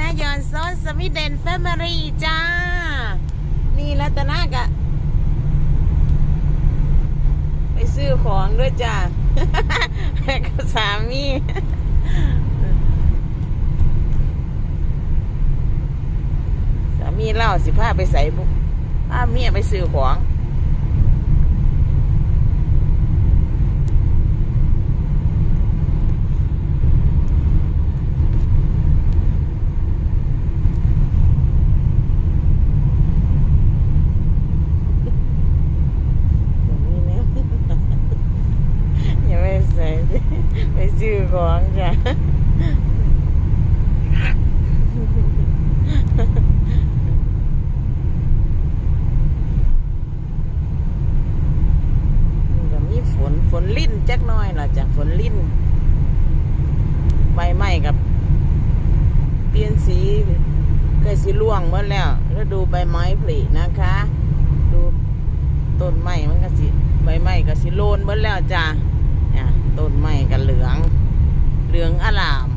นะยอนซอนสมิเดนแฟมิลี่จ้า นี่รัตนากะ ไปซื้อของด้วยจ้ากับสามีสามีเล่าสิพาไปใส่บุพาเมียไปซื้อของ อย่างนี้นะ อย่าไปใส่สิไป ซื้อของจ้ะมีฝนฝนลิ้นจักน้อยล่ะจ้ะฝนลิ้นใบไม้กับ เปลี่ยนสีเคยสีล่วงหมดแล้วแล้วดูใบไม้ผลินะคะ ดูต้นไม้มันก็สิใบไม้ก็สิโลนหมดแล้วจ้ะ ต้นไม้กันเหลือง เหลืองอลาม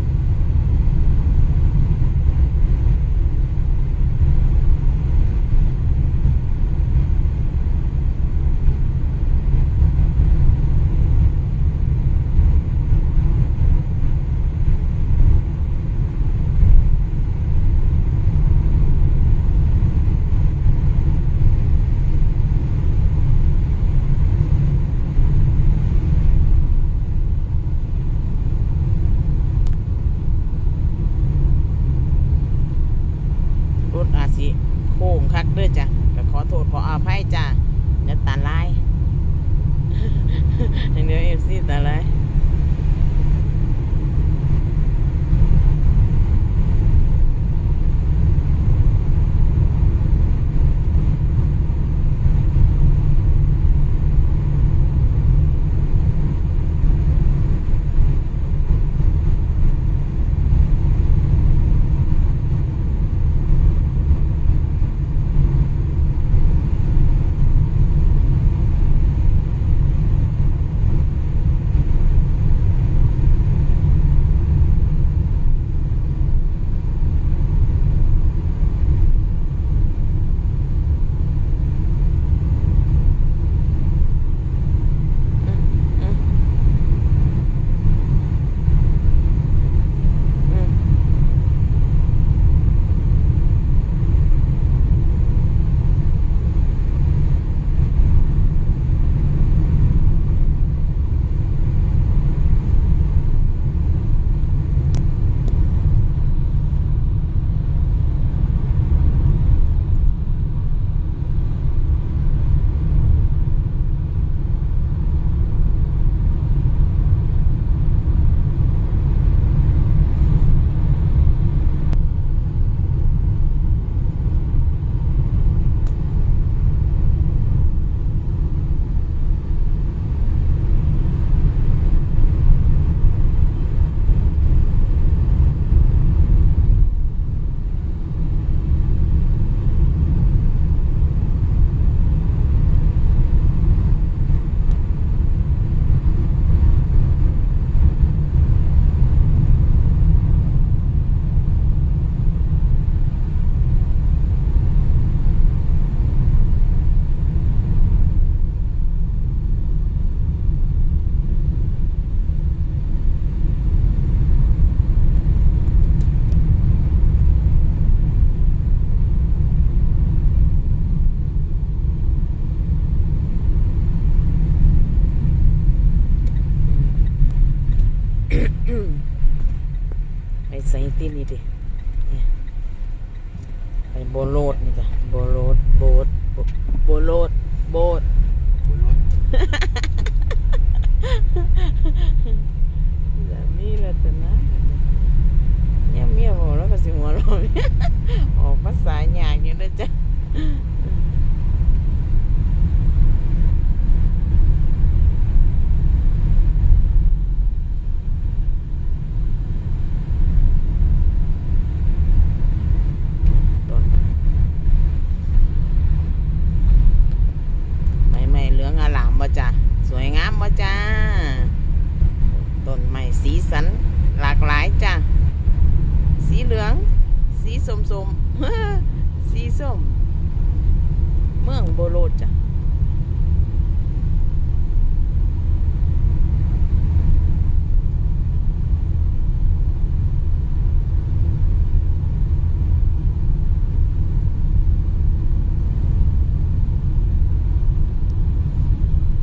ไปใส่ที่นี่ดิเนี่ยไปโบโลดนี่จ้ะโบโลดโบดโบโบโลดโบดแบบนี้แหละแต่นะเนี่ยเมียบอกแล้วก็สิหัวเราะออกภาษาหยากอยู่นะจ๊ะต้นใบไม้เหลืองอลามบ่จ้ะสวยงามบ่จ้า ต้นไม้สีสันหลากหลายจ้ะ สีเหลือง ส้มสมๆสีส้ม เมืองโบโลดจ้ะ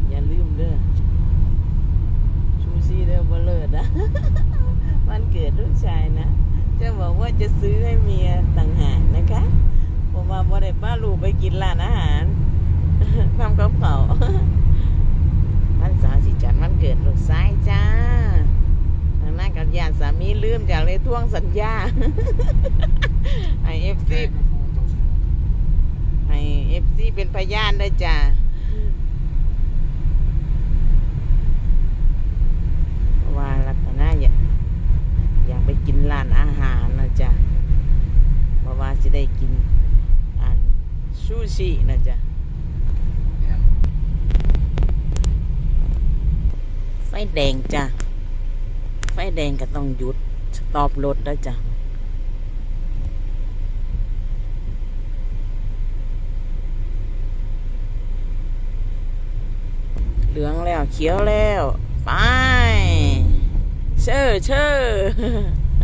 อย่าลืมเด้อชูชีเด้อบ่เลิศนะ วันเกิดลูกชายนะ จะบอก ว่าจะซื้อให้เมียต่างหากนะคะผมว่าบ่ได้ป้าลูกไปกินร้านอาหารทำกับเขาววันเสาร์สิจัดวันเกิดลูกชายจ้าทางนั้นกับญาติสามีลืมจากเลยท่วงสัญญาไอเอฟซี Kijken voor het als ให้เอฟซีเป็นพยานได้จ้าเพราะว่าลักษณะอยากอยากไปกินร้านอาหารนะจ๊ะเพราะว่าสิ ได้กินอันซูชินะจ๊ะ Ja. ไฟแดงจ้ะ ไฟแดงก็ต้องหยุดสตอปรถแล้วจ้ะเหลืองแล้วเขียวแล้ว ไป เชื่อเชื่อ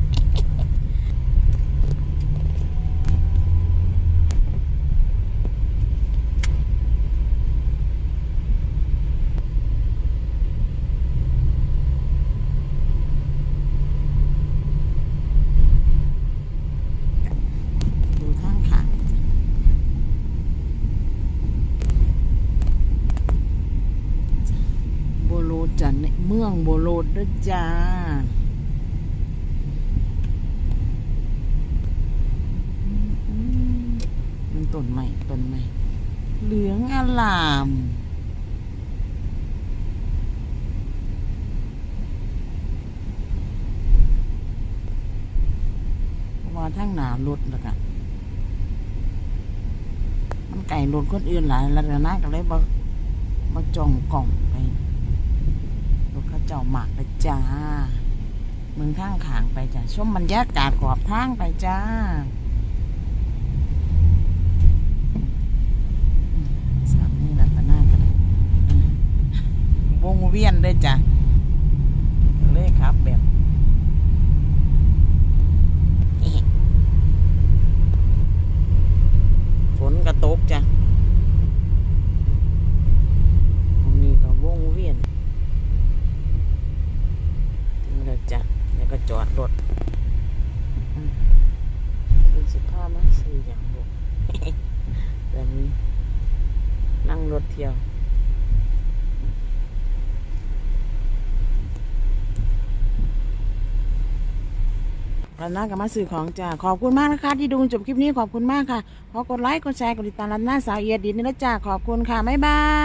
ดูทางขางโบโลด จ้ะในเมืองโบโลดด้อจ้ามันต้นใหม่ต้นใหม่ เหลืองอลามว่าทั้งหนารถแล้วกันมันไก่รถคนอื่นหลายแล้วนะก็เลยบ่บ่จ้องกล่องไป เจ้าหมากไปจ้าเมืองทางขางไปจ้าชมบรรยากาศขอบทางไปจ้าสามนี่หละก็น่ากันวงเวียนด้วยจ้ะเลยครับแบบ ฝนกระตกจ้ะตรงนี้ก็วงเวียนนี่แหละจ้ะแล้วก็จอดรถอืมเป็นสิผ้ามาซื้ออย่างบุก แบบนี้นั่งรถเที่ยว รันนากับมาสื่อของจ้าขอบคุณมากนะคะที่ดูจบคลิปนี้ขอบคุณมากค่ะขอกดไลค์กดแชร์กดติดตามรันนาสาวเอียดดีนนี่นะจ้าขอบคุณค่ะบ๊ายบาย